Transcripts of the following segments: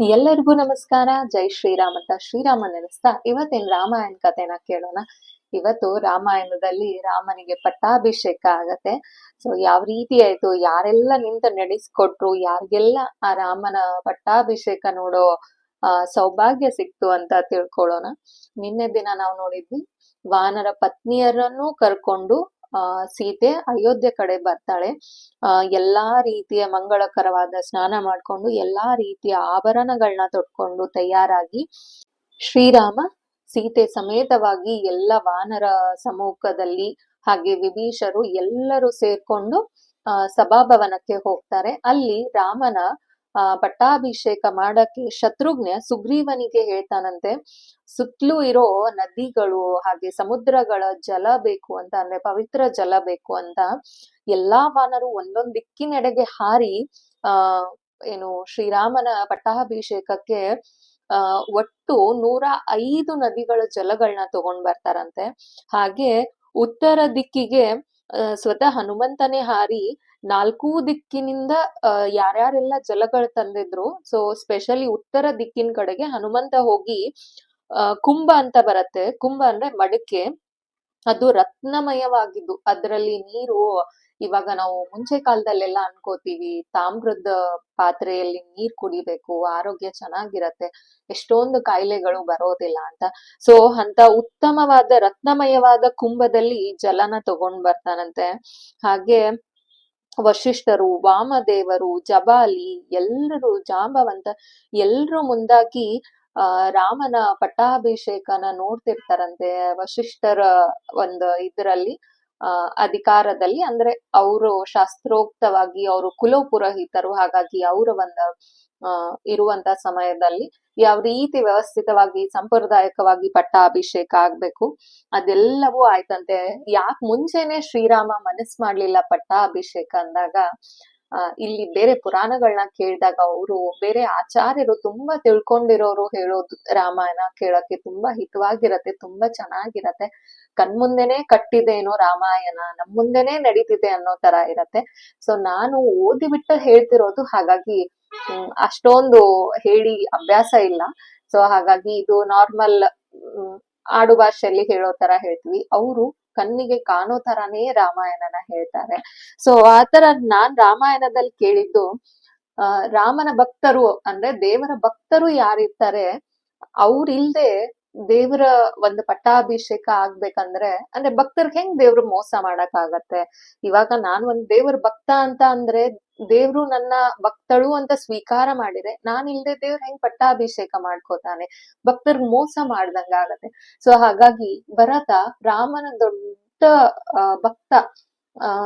ಎಲ್ಲರಿಗೂ ನಮಸ್ಕಾರ. ಜೈ ಶ್ರೀರಾಮ್ ಅಂತ ಶ್ರೀರಾಮ ನೆನೆಸ್ತಾ ಇವತ್ತಿನ ರಾಮಾಯಣ ಕಥೆನ ಕೇಳೋಣ. ಇವತ್ತು ರಾಮಾಯಣದಲ್ಲಿ ರಾಮನಿಗೆ ಪಟ್ಟಾಭಿಷೇಕ ಆಗತ್ತೆ. ಸೊ ಯಾವ ರೀತಿ ಆಯ್ತು? ಯಾರೆಲ್ಲ ನಿಂತು ನಡೆಸ್ಕೊಟ್ರು? ಯಾರಿಗೆಲ್ಲ ಆ ರಾಮನ ಪಟ್ಟಾಭಿಷೇಕ ನೋಡೋ, ಆ, ಸೌಭಾಗ್ಯ ಸಿಕ್ತು ಅಂತ ತಿಳ್ಕೊಳ್ಳೋಣ. ನಿನ್ನೆ ದಿನ ನಾವು ನೋಡಿದ್ವಿ, ವಾನರ ಪತ್ನಿಯರನ್ನು ಕರ್ಕೊಂಡು ಸೀತೆ ಅಯೋಧ್ಯೆ ಕಡೆ ಬರ್ತಾಳೆ. ಎಲ್ಲಾ ರೀತಿಯ ಮಂಗಳಕರವಾದ ಸ್ನಾನ ಮಾಡ್ಕೊಂಡು ಎಲ್ಲಾ ರೀತಿಯ ಆಭರಣಗಳನ್ನ ತೊಟ್ಕೊಂಡು ತಯಾರಾಗಿ ಶ್ರೀರಾಮ ಸೀತೆ ಸಮೇತವಾಗಿ ಎಲ್ಲ ವಾನರ ಸಮ್ಮುಖದಲ್ಲಿ ಹಾಗೆ ವಿಭೀಷರು ಎಲ್ಲರೂ ಸೇರ್ಕೊಂಡು ಸಭಾಭವನಕ್ಕೆ ಹೋಗ್ತಾರೆ. ಅಲ್ಲಿ ರಾಮನ ಆ, ಪಟ್ಟಾಭಿಷೇಕ ಮಾಡಕ್ಕೆ ಶತ್ರುಘ್ನ ಸುಗ್ರೀವನಿಗೆ ಹೇಳ್ತಾನಂತೆ, ಸುತ್ತಲೂ ಇರೋ ನದಿಗಳು ಹಾಗೆ ಸಮುದ್ರಗಳ ಜಲ ಬೇಕು ಅಂತ, ಅಂದ್ರೆ ಪವಿತ್ರ ಜಲ ಬೇಕು ಅಂತ, ಎಲ್ಲಾ ವಾನರು ಒಂದೊಂದ್ ದಿಕ್ಕಿನೆಡೆಗೆ ಹಾರಿ, ಆ, ಏನು ಶ್ರೀರಾಮನ ಪಟ್ಟಾಭಿಷೇಕಕ್ಕೆ, ಆ, ಒಟ್ಟು ನೂರ ಐದು ನದಿಗಳ ಜಲಗಳನ್ನ ತಗೊಂಡ್ ಬರ್ತಾರಂತೆ. ಹಾಗೆ ಉತ್ತರ ದಿಕ್ಕಿಗೆ ಸ್ವತಃ ಹನುಮಂತನೇ ಹಾರಿ ನಾಲ್ಕೂ ದಿಕ್ಕಿನಿಂದ ಯಾರ್ಯಾರೆಲ್ಲ ಜಲಗಳು ತಂದಿದ್ರು ಸೊ ಸ್ಪೆಷಲಿ ಉತ್ತರ ದಿಕ್ಕಿನ ಕಡೆಗೆ ಹನುಮಂತ ಹೋಗಿ ಕುಂಭ ಅಂತ ಬರತ್ತೆ. ಕುಂಭ ಅಂದ್ರೆ ಮಡಕೆ. ಅದು ರತ್ನಮಯವಾಗಿದ್ದು. ಅದರಲ್ಲಿ ನೀರು, ಇವಾಗ ನಾವು ಮುಂಚೆ ಕಾಲದಲ್ಲೆಲ್ಲ ಅನ್ಕೋತೀವಿ, ತಾಮ್ರದ ಪಾತ್ರೆಯಲ್ಲಿ ನೀರ್ ಕುಡಿಬೇಕು, ಆರೋಗ್ಯ ಚೆನ್ನಾಗಿರತ್ತೆ, ಎಷ್ಟೊಂದು ಕಾಯಿಲೆಗಳು ಬರೋದಿಲ್ಲ ಅಂತ. ಸೊ ಅಂತ ಉತ್ತಮವಾದ, ರತ್ನಮಯವಾದ ಕುಂಭದಲ್ಲಿ ಜಲನ ತಗೊಂಡ್ ಬರ್ತಾನಂತೆ. ಹಾಗೆ ವಶಿಷ್ಠರು, ವಾಮದೇವರು, ಜಬಾಲಿ ಎಲ್ಲರೂ ಜಾಂಬವಂತ, ಎಲ್ರು ಮುಂದಾಗಿ, ಆ, ರಾಮನ ಪಟ್ಟಾಭಿಷೇಕನ ನೋಡ್ತಿರ್ತಾರಂತೆ ವಶಿಷ್ಠರ ಒಂದು ಇದರಲ್ಲಿ, ಆ, ಅಧಿಕಾರದಲ್ಲಿ. ಅಂದ್ರೆ ಅವರು ಶಾಸ್ತ್ರೋಕ್ತವಾಗಿ ಅವರು ಕುಲೋಪುರೋಹಿತರು, ಹಾಗಾಗಿ ಅವರ ಒಂದು ಇರುವಂತ ಸಮಯದಲ್ಲಿ ಯಾವ ರೀತಿ ವ್ಯವಸ್ಥಿತವಾಗಿ, ಸಂಪ್ರದಾಯಕವಾಗಿ ಪಟ್ಟಾಭಿಷೇಕ ಆಗ್ಬೇಕು, ಅದೆಲ್ಲವೂ ಆಯ್ತಂತೆ. ಯಾಕೆ ಮುಂಚೆನೆ ಶ್ರೀರಾಮ ಮನಸ್ ಮಾಡ್ಲಿಲ್ಲ ಪಟ್ಟಾಭಿಷೇಕ ಅಂದಾಗ, ಆ, ಇಲ್ಲಿ ಬೇರೆ ಪುರಾಣಗಳನ್ನ ಕೇಳಿದಾಗ ಅವರು, ಬೇರೆ ಆಚಾರ್ಯರು ತುಂಬಾ ತಿಳ್ಕೊಂಡಿರೋರು ಹೇಳೋದು, ರಾಮಾಯಣ ಕೇಳಕ್ಕೆ ತುಂಬಾ ಹಿತವಾಗಿರತ್ತೆ, ತುಂಬಾ ಚೆನ್ನಾಗಿರತ್ತೆ. ಕಣ್ಮುಂದೆನೆ ಕಟ್ಟಿದೇನೋ ರಾಮಾಯಣ ನಮ್ ಮುಂದೆನೆ ನಡೀತಿದೆ ಅನ್ನೋ ತರ ಇರತ್ತೆ. ಸೊ ನಾನು ಓದಿ ಬಿಟ್ಟು ಹೇಳ್ತಿರೋದು ಹಾಗಾಗಿ ಅಷ್ಟೊಂದು ಹೇಳಿ ಅಭ್ಯಾಸ ಇಲ್ಲ. ಸೊ ಹಾಗಾಗಿ ಇದು ನಾರ್ಮಲ್ ಆಡು ಭಾಷೆಯಲ್ಲಿ ಹೇಳೋ ತರ ಹೇಳ್ತೀವಿ. ಅವರು ಕಣ್ಣಿಗೆ ಕಾಣೋ ತರಾನೇ ರಾಮಾಯಣನ ಹೇಳ್ತಾರೆ. ಸೊ ಆತರ ನಾನ್ ರಾಮಾಯಣದಲ್ಲಿ ಕೇಳಿದ್ದು, ಆ, ರಾಮನ ಭಕ್ತರು, ಅಂದ್ರೆ ದೇವರ ಭಕ್ತರು ಯಾರಿರ್ತಾರೆ, ಅವ್ರಿಲ್ದೆ ದೇವರ ಒಂದು ಪಟ್ಟಾಭಿಷೇಕ ಆಗ್ಬೇಕಂದ್ರೆ, ಅಂದ್ರೆ ಭಕ್ತರ್ಗೆ ಹೆಂಗ್ ದೇವ್ರ ಮೋಸ ಮಾಡಕ್ ಆಗತ್ತೆ ಇವಾಗ ನಾನ್ ಒಂದ್ ದೇವ್ರ ಭಕ್ತ ಅಂತ ಅಂದ್ರೆ, ದೇವ್ರು ನನ್ನ ಭಕ್ತಳು ಅಂತ ಸ್ವೀಕಾರ ಮಾಡಿದೆ ನಾನ್ ಇಲ್ದೆ ದೇವ್ರ ಹೆಂಗ್ ಪಟ್ಟಾಭಿಷೇಕ ಮಾಡ್ಕೋತಾನೆ? ಭಕ್ತರ್ ಮೋಸ ಮಾಡ್ದಂಗ ಆಗತ್ತೆ ಸೊ ಹಾಗಾಗಿ ಭರತ ರಾಮನ ದೊಡ್ಡ ಭಕ್ತ.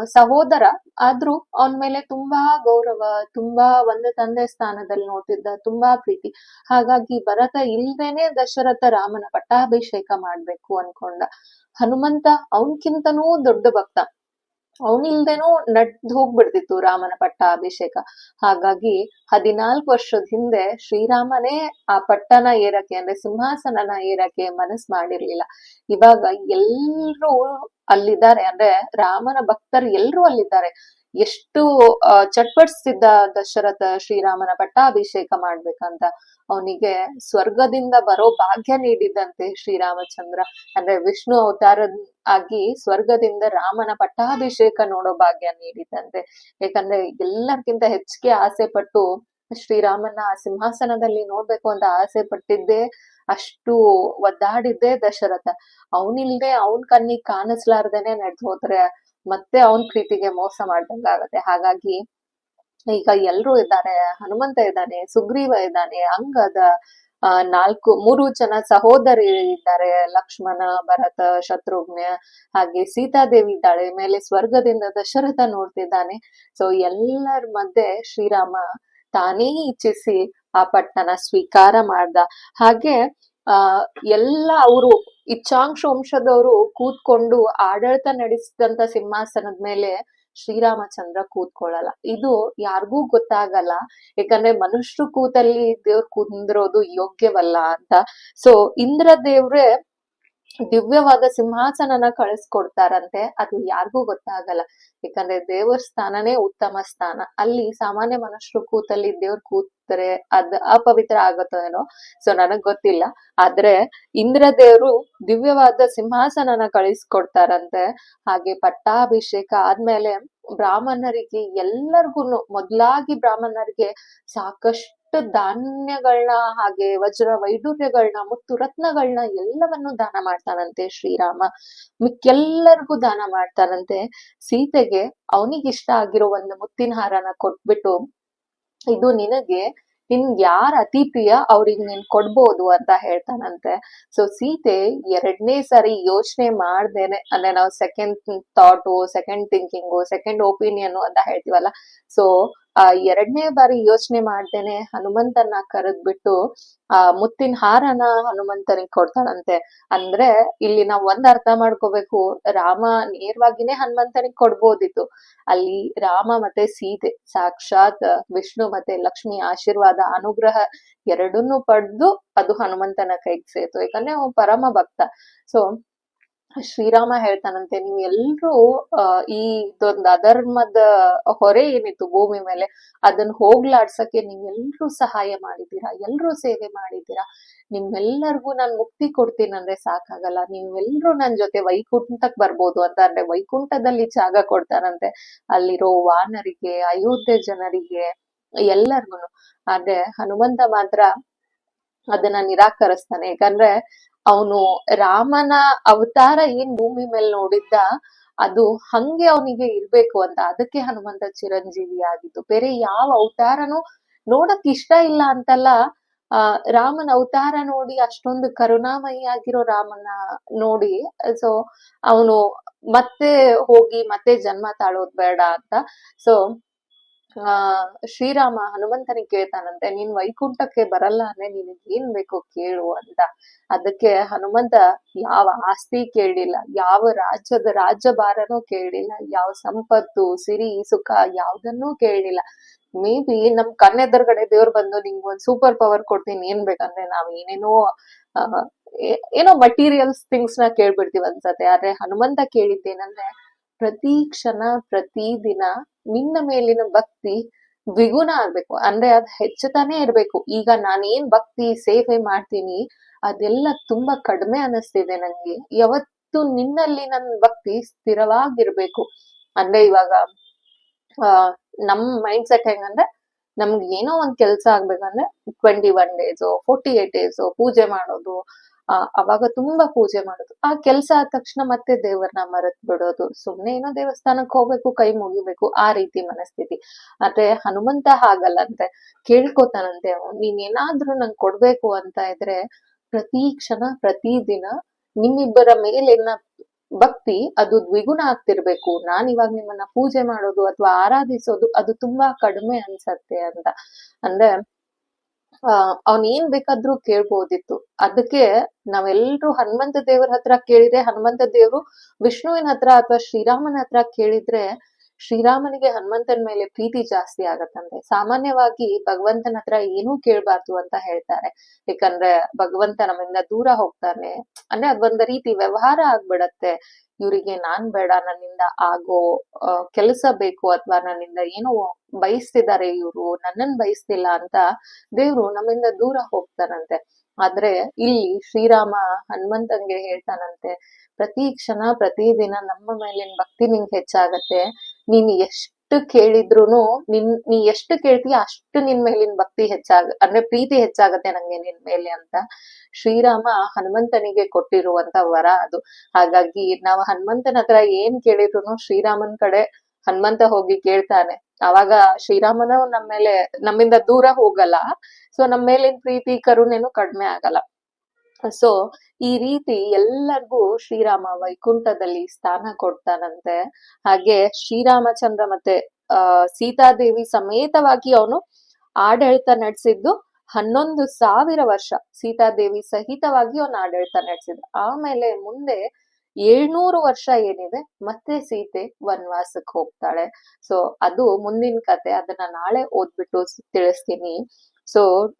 ಸಹೋದರ, ಆದ್ರೂ ಅವನ್ ಮೇಲೆ ತುಂಬಾ ಗೌರವ, ತುಂಬಾ ಒಂದು ತಂದೆ ಸ್ಥಾನದಲ್ಲಿ ನೋಡ್ತಿದ್ದ, ತುಂಬಾ ಪ್ರೀತಿ. ಹಾಗಾಗಿ ಭರತ ಇಲ್ದೇನೆ ದಶರಥ ರಾಮನ ಪಟ್ಟಾಭಿಷೇಕ ಮಾಡ್ಬೇಕು ಅನ್ಕೊಂಡ. ಹನುಮಂತ ಅವನ್ಕಿಂತನೂ ದೊಡ್ಡ ಭಕ್ತ. ಅವನಿಲ್ದೇನೂ ನಡ್ದು ಹೋಗ್ಬಿಡ್ತಿತ್ತು ರಾಮನ ಪಟ್ಟಾಭಿಷೇಕ. ಹಾಗಾಗಿ ಹದಿನಾಲ್ಕು ವರ್ಷದ ಹಿಂದೆ ಶ್ರೀರಾಮನೇ ಆ ಪಟ್ಟನ ಏರಕ್ಕೆ ಅಂದ್ರೆ ಸಿಂಹಾಸನನ ಏರಕ್ಕೆ ಮನಸ್ ಮಾಡಿರ್ಲಿಲ್ಲ. ಇವಾಗ ಎಲ್ರೂ ಅಲ್ಲಿದ್ದಾರೆ ಅಂದ್ರೆ ರಾಮನ ಭಕ್ತರು ಎಲ್ರೂ ಅಲ್ಲಿದ್ದಾರೆ. ಎಷ್ಟು ಚಟ್ಪಡಿಸ್ತಿದ್ದ ದಶರಥ ಶ್ರೀರಾಮನ ಪಟ್ಟಾಭಿಷೇಕ ಮಾಡ್ಬೇಕಂತ ಅವನಿಗೆ ಸ್ವರ್ಗದಿಂದ ಬರೋ ಭಾಗ್ಯ ನೀಡಿದಂತೆ ಶ್ರೀರಾಮಚಂದ್ರ, ಅಂದ್ರೆ ವಿಷ್ಣು ಅವತಾರ ಆಗಿ ಸ್ವರ್ಗದಿಂದ ರಾಮನ ಪಟ್ಟಾಭಿಷೇಕ ನೋಡೋ ಭಾಗ್ಯ ನೀಡಿದಂತೆ. ಯಾಕಂದ್ರೆ ಎಲ್ಲಕ್ಕಿಂತ ಹೆಚ್ಚಿಗೆ ಆಸೆ ಪಟ್ಟು ಶ್ರೀರಾಮನ ಸಿಂಹಾಸನದಲ್ಲಿ ನೋಡ್ಬೇಕು ಅಂತ ಆಸೆ ಪಟ್ಟಿದ್ದೆ ಅಷ್ಟು ಒದ್ದಾಡಿದ್ದೆ ದಶರಥ. ಅವನಿಲ್ದೆ ಅವನ್ ಕಣ್ಣಿಗೆ ಕಾಣಿಸ್ಲಾರ್ದೇನೆ ನಡೆದು ಹೋದ್ರೆ ಮತ್ತೆ ಅವನ್ ಪ್ರೀತಿಗೆ ಮೋಸ ಮಾಡ್ದಂಗಾಗತ್ತೆ. ಹಾಗಾಗಿ ಈಗ ಎಲ್ರೂ ಇದ್ದಾರೆ, ಹನುಮಂತ ಇದ್ದಾನೆ, ಸುಗ್ರೀವ ಇದ್ದಾನೆ, ಅಂಗದ ನಾಲ್ಕು, ಮೂರು ಜನ ಸಹೋದರಿ ಇದ್ದಾರೆ, ಲಕ್ಷ್ಮಣ, ಭರತ, ಶತ್ರುಘ್ನ, ಹಾಗೆ ಸೀತಾದೇವಿ ಇದ್ದಾಳೆ, ಮೇಲೆ ಸ್ವರ್ಗದಿಂದ ದಶರಥ ನೋಡ್ತಿದ್ದಾನೆ. ಸೊ ಎಲ್ಲರ ಮಧ್ಯೆ ಶ್ರೀರಾಮ ತಾನೇ ಇಚ್ಛಿಸಿ ಆ ಪಟ್ಟಣ ಸ್ವೀಕಾರ ಮಾಡ್ದ. ಹಾಗೆ, ಆ, ಎಲ್ಲ ಅವರು, ಇಚ್ಛಾಂಶ ವಂಶದವರು ಕೂತ್ಕೊಂಡು ಆಡಳಿತ ನಡೆಸಿದಂತ ಸಿಂಹಾಸನದ ಮೇಲೆ ಶ್ರೀರಾಮಚಂದ್ರ ಕೂತ್ಕೊಳ್ಳಲ್ಲ. ಇದು ಯಾರಿಗೂ ಗೊತ್ತಾಗಲ್ಲ. ಯಾಕಂದ್ರೆ ಮನುಷ್ಯರು ಕೂತಲ್ಲಿ ದೇವ್ರು ಕುಂದ್ರೋದು ಯೋಗ್ಯವಲ್ಲ ಅಂತ. ಸೊ ಇಂದ್ರ ದೇವ್ರೆ ದಿವ್ಯವಾದ ಸಿಂಹಾಸನನ ಕಳಿಸ್ಕೊಡ್ತಾರಂತೆ. ಅದು ಯಾರಿಗೂ ಗೊತ್ತಾಗಲ್ಲ. ಯಾಕಂದ್ರೆ ದೇವರ ಸ್ಥಾನನೇ ಉತ್ತಮ ಸ್ಥಾನ. ಅಲ್ಲಿ ಸಾಮಾನ್ಯ ಮನುಷ್ಯರು ಕೂತಲ್ಲಿ ದೇವ್ರ ಕೂತರೆ ಅದ್ ಅಪವಿತ್ರ ಆಗತ್ತೋ ಏನೋ, ಸೊ ನನಗ್ ಗೊತ್ತಿಲ್ಲ. ಆದ್ರೆ ಇಂದ್ರ ದೇವರು ದಿವ್ಯವಾದ ಸಿಂಹಾಸನನ ಕಳಿಸ್ಕೊಡ್ತಾರಂತೆ. ಹಾಗೆ ಪಟ್ಟಾಭಿಷೇಕ ಆದ್ಮೇಲೆ ಬ್ರಾಹ್ಮಣರಿಗೆ ಎಲ್ಲರಿಗೂ ಮೊದ್ಲಾಗಿ ಬ್ರಾಹ್ಮಣರಿಗೆ ಸಾಕಷ್ಟು ಧಾನ್ಯಗಳನ್ನ ಹಾಗೆ ವಜ್ರ ವೈಡೂರ್ಯಗಳನ್ನ ಮುತ್ತು ರತ್ನಗಳನ್ನ ಎಲ್ಲವನ್ನು ದಾನ ಮಾಡ್ತಾನಂತೆ ಶ್ರೀರಾಮ. ಮಿಕ್ಕೆಲ್ಲರಿಗೂ ದಾನ ಮಾಡ್ತಾನಂತೆ. ಸೀತೆಗೆ ಅವನಿಗಿಷ್ಟ ಆಗಿರೋ ಒಂದು ಮುತ್ತಿನ ಹಾರನ ಕೊಟ್ಬಿಟ್ಟು, ಇದು ನಿನಗೆ ನಿನ್ ಯಾರ ಅತಿ ಪ್ರಿಯ ಅವ್ರಿಗೆ ನೀನ್ ಕೊಡ್ಬೋದು ಅಂತ ಹೇಳ್ತಾನಂತೆ. ಸೊ ಸೀತೆ ಎರಡನೇ ಸಾರಿ ಯೋಚನೆ ಮಾಡ್ದೇನೆ. ಅಂದ್ರೆ ನಾವು second thought second thinking second opinion ಅಂತ ಹೇಳ್ತೀವಲ್ಲ. ಸೊ ಆ, ಎರಡನೇ ಬಾರಿ ಯೋಚನೆ ಮಾಡ್ದೇನೆ ಹನುಮಂತನ ಕರೆದ್ಬಿಟ್ಟು, ಆ, ಮುತ್ತಿನ ಹಾರನ ಹನುಮಂತನಿಗೆ ಕೊಡ್ತಾಳಂತೆ ಅಂದ್ರೆ ಇಲ್ಲಿ ನಾವ್ ಒಂದ್ ಅರ್ಥ ಮಾಡ್ಕೋಬೇಕು, ರಾಮ ನೇರವಾಗಿನೇ ಹನುಮಂತನಿಗೆ ಕೊಡ್ಬೋದಿತ್ತು. ಅಲ್ಲಿ ರಾಮ ಮತ್ತೆ ಸೀತೆ, ಸಾಕ್ಷಾತ್ ವಿಷ್ಣು ಮತ್ತೆ ಲಕ್ಷ್ಮಿ ಆಶೀರ್ವಾದ ಅನುಗ್ರಹ ಎರಡನ್ನೂ ಪಡೆದು ಅದು ಹನುಮಂತನ ಕೈಗೆ ಸೇತು ಯಾಕಂದ್ರೆ ಅವನು ಪರಮ ಭಕ್ತ ಸೊ ಶ್ರೀರಾಮ ಹೇಳ್ತಾನಂತೆ, ನೀವು ಎಲ್ರೂ ಈ ಇದೊಂದು ಅಧರ್ಮದ ಹೊರೆ ಏನಿತ್ತು ಭೂಮಿ ಮೇಲೆ ಅದನ್ನ ಹೋಗ್ಲಾಡ್ಸಕ್ಕೆ ನೀವೆಲ್ರೂ ಸಹಾಯ ಮಾಡಿದ್ದೀರಾ? ಎಲ್ರೂ ಸೇವೆ ಮಾಡಿದ್ದೀರಾ? ನಿಮ್ಮೆಲ್ಲರಿಗೂ ನಾನು ಮುಕ್ತಿ ಕೊಡ್ತೀನಿ ಅಂದ್ರೆ ಸಾಕಾಗಲ್ಲ. ನೀವೆಲ್ರೂ ನನ್ ಜೊತೆ ವೈಕುಂಠಕ್ ಬರ್ಬೋದು ಅಂತ ಅಂದ್ರೆ ವೈಕುಂಠದಲ್ಲಿ ಜಾಗ ಕೊಡ್ತಾರಂತೆ ಅಲ್ಲಿರೋ ವಾನರಿಗೆ, ಅಯೋಧ್ಯೆ ಜನರಿಗೆ ಎಲ್ಲರಿಗೂ ಆದ್ರೆ ಹನುಮಂತ ಮಾತ್ರ ಅದನ್ನ ನಿರಾಕರಿಸ್ತಾನೆ. ಯಾಕಂದ್ರೆ ಅವನು ರಾಮನ ಅವತಾರ ಏನ್ ಭೂಮಿ ಮೇಲೆ ನೋಡಿದ್ದ, ಅದು ಹಂಗೆ ಅವನಿಗೆ ಇರ್ಬೇಕು ಅಂತ. ಅದಕ್ಕೆ ಹನುಮಂತ ಚಿರಂಜೀವಿ ಆಗಿದ್ದು. ಬೇರೆ ಯಾವ ಅವತಾರನು ನೋಡಕ್ ಇಷ್ಟ ಇಲ್ಲ ಅಂತಲ್ಲ, ಆ, ರಾಮನ ಅವತಾರ ನೋಡಿ ಅಷ್ಟೊಂದು ಕರುಣಾಮಯಿ ಆಗಿರೋ ರಾಮನ ನೋಡಿ ಸೊ ಅವನು ಮತ್ತೆ ಹೋಗಿ ಮತ್ತೆ ಜನ್ಮ ತಾಳೋದ್ ಬೇಡ ಅಂತ. ಸೊ ಶ್ರೀರಾಮ ಹನುಮಂತನಿಗೆ ಕೇಳ್ತಾನಂತೆ, ನೀನ್ ವೈಕುಂಠಕ್ಕೆ ಬರಲ್ಲ ಅಂದ್ರೆ ನಿನಗ್ ಏನ್ ಬೇಕು ಕೇಳು ಅಂತ. ಅದಕ್ಕೆ ಹನುಮಂತ, ಯಾವ ಆಸ್ತಿ ಕೇಳಿಲ್ಲ, ಯಾವ ರಾಜ್ಯದ ರಾಜ್ಯಭಾರನೂ ಕೇಳಿಲ್ಲ, ಯಾವ ಸಂಪತ್ತು, ಸಿರಿ, ಸುಖ ಯಾವ್ದನ್ನೂ ಕೇಳಿಲ್ಲ. ಮೇ ಬಿ ನಮ್ ಕಣ್ಣೆದುರುಗಡೆ ದೇವ್ರು ಬಂದು ನಿಂಗ್ ಒಂದ್ ಸೂಪರ್ ಪವರ್ ಕೊಡ್ತೀನಿ, ಏನ್ ಬೇಕಂದ್ರೆ ನಾವ್ ಏನೇನೋ ಏನೋ ಮಟೀರಿಯಲ್ಸ್ ಥಿಂಗ್ಸ್ನ ಕೇಳ್ಬಿಡ್ತೀವಿ ಅನ್ಸತ್ತೆ. ಆದ್ರೆ ಹನುಮಂತ ಕೇಳಿದ್ದೇನಂದ್ರೆ, ಪ್ರತಿ ಕ್ಷಣ, ಪ್ರತಿ ದಿನ ನಿನ್ನ ಮೇಲಿನ ಭಕ್ತಿ ದ್ವಿಗುಣ ಆಗ್ಬೇಕು. ಅಂದ್ರೆ ಅದ್ ಹೆಚ್ಚುತ್ತಾನೆ ಇರ್ಬೇಕು. ಈಗ ನಾನೇನ್ ಭಕ್ತಿ ಸೇವೆ ಮಾಡ್ತೀನಿ, ಅದೆಲ್ಲ ತುಂಬಾ ಕಡಿಮೆ ಅನಿಸ್ತಿದೆ ನಂಗೆ. ಯಾವತ್ತು ನಿನ್ನಲ್ಲಿ ನನ್ ಭಕ್ತಿ ಸ್ಥಿರವಾಗಿರ್ಬೇಕು. ಅಂದ್ರೆ ಇವಾಗ, ಆ, ನಮ್ ಮೈಂಡ್ ಸೆಟ್ ಹೆಂಗಂದ್ರೆ ನಮ್ಗೆ ಏನೋ ಒಂದ್ ಕೆಲ್ಸ ಆಗ್ಬೇಕಂದ್ರೆ twenty one days forty eight days ಪೂಜೆ ಮಾಡೋದು ಆ, ಅವಾಗ ತುಂಬಾ ಪೂಜೆ ಮಾಡೋದು. ಆ ಕೆಲ್ಸ ಆದ ತಕ್ಷಣ ಮತ್ತೆ ದೇವರನ್ನ ಮರೆತ್ ಬಿಡೋದು. ಸುಮ್ನೆ ಏನೋ ದೇವಸ್ಥಾನಕ್ ಹೋಗ್ಬೇಕು, ಕೈ ಮುಗಿಬೇಕು, ಆ ರೀತಿ ಮನಸ್ಥಿತಿ. ಆದ್ರೆ ಹನುಮಂತ ಹಾಗಲ್ಲಂತೆ ಕೇಳ್ಕೊತಾನಂತೆ ನೀನ್ ಏನಾದ್ರೂ ನಂಗ್ ಕೊಡ್ಬೇಕು ಅಂತ ಇದ್ರೆ ಪ್ರತಿ ಕ್ಷಣ, ಪ್ರತಿ ದಿನ ನಿಮ್ಮಿಬ್ಬರ ಮೇಲಿನ ಭಕ್ತಿ ಅದು ದ್ವಿಗುಣ ಆಗ್ತಿರ್ಬೇಕು. ನಾನ್ ಇವಾಗ ನಿಮ್ಮನ್ನ ಪೂಜೆ ಮಾಡೋದು ಅಥವಾ ಆರಾಧಿಸೋದು ಅದು ತುಂಬಾ ಕಡಿಮೆ ಅನ್ಸತ್ತೆ ಅಂತ. ಅಂದ್ರೆ ಅವ್ನ್ ಏನ್ ಬೇಕಾದ್ರೂ ಕೇಳ್ಬೋದಿತ್ತು. ಅದಕ್ಕೆ ನಾವೆಲ್ರೂ ಹನುಮಂತ ದೇವರ ಹತ್ರ ಕೇಳಿದ್ರೆ, ಹನುಮಂತ ದೇವ್ರು ವಿಷ್ಣುವಿನ ಹತ್ರ ಅಥವಾ ಶ್ರೀರಾಮನ ಹತ್ರ ಕೇಳಿದ್ರೆ, ಶ್ರೀರಾಮನಿಗೆ ಹನುಮಂತನ ಮೇಲೆ ಪ್ರೀತಿ ಜಾಸ್ತಿ ಆಗತ್ತಂತೆ. ಸಾಮಾನ್ಯವಾಗಿ ಭಗವಂತನ ಹತ್ರ ಏನೂ ಕೇಳ್ಬಾರ್ದು ಅಂತ ಹೇಳ್ತಾರೆ. ಯಾಕಂದ್ರೆ ಭಗವಂತ ನಮ್ಮಿಂದ ದೂರ ಹೋಗ್ತಾನೆ. ಅಂದ್ರೆ ಅದೊಂದ್ ರೀತಿ ವ್ಯವಹಾರ ಆಗ್ಬಿಡತ್ತೆ. ಇವ್ರಿಗೆ ನಾನ್ ಬೇಡ, ನನ್ನಿಂದ ಆಗೋ ಕೆಲಸ ಬೇಕು ಅಥವಾ ನನ್ನಿಂದ ಏನೋ ಬಯಸ್ತಿದ್ದಾರೆ ಇವರು, ನನ್ನನ್ ಬಯಸ್ತಿಲ್ಲ ಅಂತ ದೇವ್ರು ನಮ್ಮಿಂದ ದೂರ ಹೋಗ್ತಾನಂತೆ. ಆದ್ರೆ ಇಲ್ಲಿ ಶ್ರೀರಾಮ ಹನುಮಂತಂಗೆ ಹೇಳ್ತಾನಂತೆ, ಪ್ರತಿ ಕ್ಷಣ, ಪ್ರತಿ ದಿನ ನಮ್ಮ ಮೇಲಿನ ಭಕ್ತಿ ನಿಂಗೆ ಹೆಚ್ಚಾಗತ್ತೆ. ನೀನ್ ಎಷ್ಟು ಕೇಳಿದ್ರುನು ನಿನ್, ನೀ ಎಷ್ಟು ಕೇಳ್ತೀಯ ಅಷ್ಟು ನಿನ್ ಮೇಲಿನ ಭಕ್ತಿ ಹೆಚ್ಚಾಗ, ಅಂದ್ರೆ ಪ್ರೀತಿ ಹೆಚ್ಚಾಗತ್ತೆ ನಂಗೆ ನಿನ್ ಮೇಲೆ ಅಂತ. ಶ್ರೀರಾಮ ಹನುಮಂತನಿಗೆ ಕೊಟ್ಟಿರುವಂತ ವರ ಅದು. ಹಾಗಾಗಿ ನಾವು ಹನುಮಂತನ ಹತ್ರ ಏನ್ ಕೇಳಿದ್ರು ಶ್ರೀರಾಮನ್ ಕಡೆ ಹನುಮಂತ ಹೋಗಿ ಕೇಳ್ತಾನೆ. ಅವಾಗ ಶ್ರೀರಾಮನು ನಮ್ಮ ಮೇಲೆ, ನಮ್ಮಿಂದ ದೂರ ಹೋಗಲ್ಲ. ಸೊ ನಮ್ಮ ಮೇಲಿನ ಪ್ರೀತಿ, ಕರುಣೆನು ಕಡಿಮೆ ಆಗಲ್ಲ. ಸೊ ಈ ರೀತಿ ಎಲ್ಲರಿಗೂ ಶ್ರೀರಾಮ ವೈಕುಂಠದಲ್ಲಿ ಸ್ಥಾನ ಕೊಡ್ತಾನಂತೆ. ಹಾಗೆ ಶ್ರೀರಾಮಚಂದ್ರ ಮತ್ತೆ, ಆ, ಸೀತಾದೇವಿ ಸಮೇತವಾಗಿ ಅವನು ಆಡಳಿತ ನಡೆಸಿದ್ದು ಹನ್ನೊಂದು ಸಾವಿರ ವರ್ಷ. ಸೀತಾದೇವಿ ಸಹಿತವಾಗಿ ಅವನು ಆಡಳಿತ ನಡೆಸಿದ ಆಮೇಲೆ ಮುಂದೆ ಏಳ್ನೂರು ವರ್ಷ ಏನಿದೆ, ಮತ್ತೆ ಸೀತೆ ವನವಾಸಕ್ಕೆ ಹೋಗ್ತಾಳೆ. ಸೊ ಅದು ಮುಂದಿನ ಕತೆ. ಅದನ್ನ ನಾಳೆ ಓದ್ಬಿಟ್ಟು ತಿಳಿಸ್ತೀನಿ. ಸೊ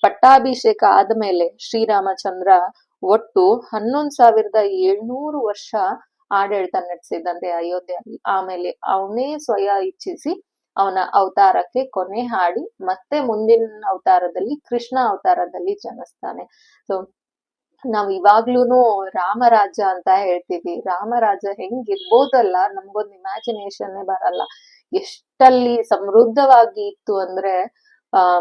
ಪಟ್ಟಾಭಿಷೇಕ ಆದ್ಮೇಲೆ ಶ್ರೀರಾಮಚಂದ್ರ ಒಟ್ಟು ಹನ್ನೊಂದ್ ಸಾವಿರದ ಏಳ್ನೂರು ವರ್ಷ ಆಡಳಿತ ನಡೆಸಿದಂತೆ ಅಯೋಧ್ಯೆಯಲ್ಲಿ ಆಮೇಲೆ ಅವನೇ ಸ್ವಯ ಇಚ್ಛಿಸಿ ಅವನ ಅವತಾರಕ್ಕೆ ಕೊನೆ ಹಾಡಿ ಮತ್ತೆ ಮುಂದಿನ ಅವತಾರದಲ್ಲಿ, ಕೃಷ್ಣ ಅವತಾರದಲ್ಲಿ ಜನಿಸ್ತಾನೆ. ಸೊ ನಾವ್ ಇವಾಗ್ಲೂನು ರಾಮರಾಜ ಅಂತ ಹೇಳ್ತೀವಿ. ರಾಮರಾಜ ಹೆಂಗಿರ್ಬೋದಲ್ಲ, ನಮ್ಗೊಂದು ಇಮ್ಯಾಜಿನೇಷನ್ ಬರಲ್ಲ. ಎಷ್ಟಲ್ಲಿ ಸಮೃದ್ಧವಾಗಿ ಇತ್ತು ಅಂದ್ರೆ, ಆ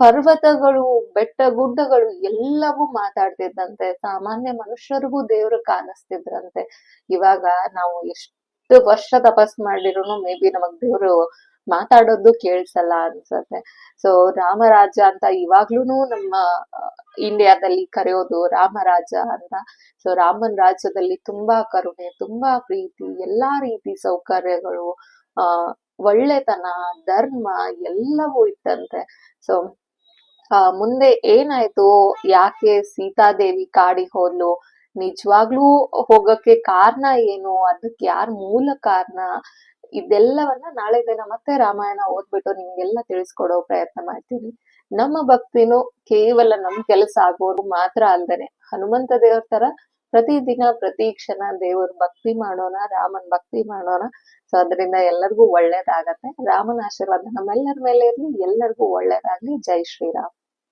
ಪರ್ವತಗಳು, ಬೆಟ್ಟ ಗುಡ್ಡಗಳು ಎಲ್ಲವೂ ಮಾತಾಡ್ತಿದ್ದಂತೆ. ಸಾಮಾನ್ಯ ಮನುಷ್ಯರಿಗೂ ದೇವ್ರು ಕಾಣಿಸ್ತಿದ್ರಂತೆ. ಇವಾಗ ನಾವು ಎಷ್ಟು ವರ್ಷ ತಪಸ್ ಮಾಡಿರೋನು ಮೇ ಬಿ ನಮಗ್ ದೇವ್ರು ಮಾತಾಡೋದು ಕೇಳ್ಸಲ್ಲ ಅನ್ಸತ್ತೆ. ಸೊ ರಾಮರಾಜ ಅಂತ ಇವಾಗ್ಲೂನು ನಮ್ಮ, ಇಂಡಿಯಾದಲ್ಲಿ ಕರೆಯೋದು ರಾಮರಾಜ ಅಂತ. ಸೊ ರಾಮನ್ ರಾಜ್ಯದಲ್ಲಿ ತುಂಬಾ ಕರುಣೆ, ತುಂಬಾ ಪ್ರೀತಿ, ಎಲ್ಲಾ ರೀತಿ ಸೌಕರ್ಯಗಳು, ಆ ಒಳ್ಳೆತನ, ಧರ್ಮ ಎಲ್ಲವೂ ಇತ್ತಂತೆ. ಸೊ ಆ, ಮುಂದೆ ಏನಾಯ್ತು? ಯಾಕೆ ಸೀತಾದೇವಿ ಕಾಡಿಗೆ ಹೋದ್ಲು? ನಿಜವಾಗ್ಲೂ ಹೋಗಕ್ಕೆ ಕಾರಣ ಏನು? ಅದಕ್ಕೆ ಯಾರ್ ಮೂಲ ಕಾರಣ? ಇದೆಲ್ಲವನ್ನ ನಾಳೆ ದಿನ ಮತ್ತೆ ರಾಮಾಯಣ ಓದ್ಬಿಟ್ಟು ನಿಮ್ಗೆಲ್ಲ ತಿಳಿಸ್ಕೊಡೋ ಪ್ರಯತ್ನ ಮಾಡ್ತೀನಿ. ನಮ್ಮ ಭಕ್ತಿನೂ ಕೇವಲ ನಮ್ ಕೆಲಸ ಆಗೋರು ಮಾತ್ರ ಅಲ್ದೇನೆ. ಹನುಮಂತ ದೇವ್ರ ತರ ಪ್ರತಿದಿನ ಪ್ರತಿ ಕ್ಷಣ ದೇವ್ರ ಭಕ್ತಿ ಮಾಡೋಣ, ರಾಮನ್ ಭಕ್ತಿ ಮಾಡೋಣ. ಸೊ ಅದರಿಂದ ಎಲ್ಲರಿಗೂ ಒಳ್ಳೇದಾಗತ್ತೆ. ರಾಮನ ಆಶೀರ್ವಾದ ನಮ್ಮೆಲ್ಲರ ಮೇಲೆ ಇರ್ಲಿ, ಎಲ್ಲರಿಗೂ ಒಳ್ಳೇದಾಗ್ಲಿ. ಜೈ ಶ್ರೀರಾಮ್.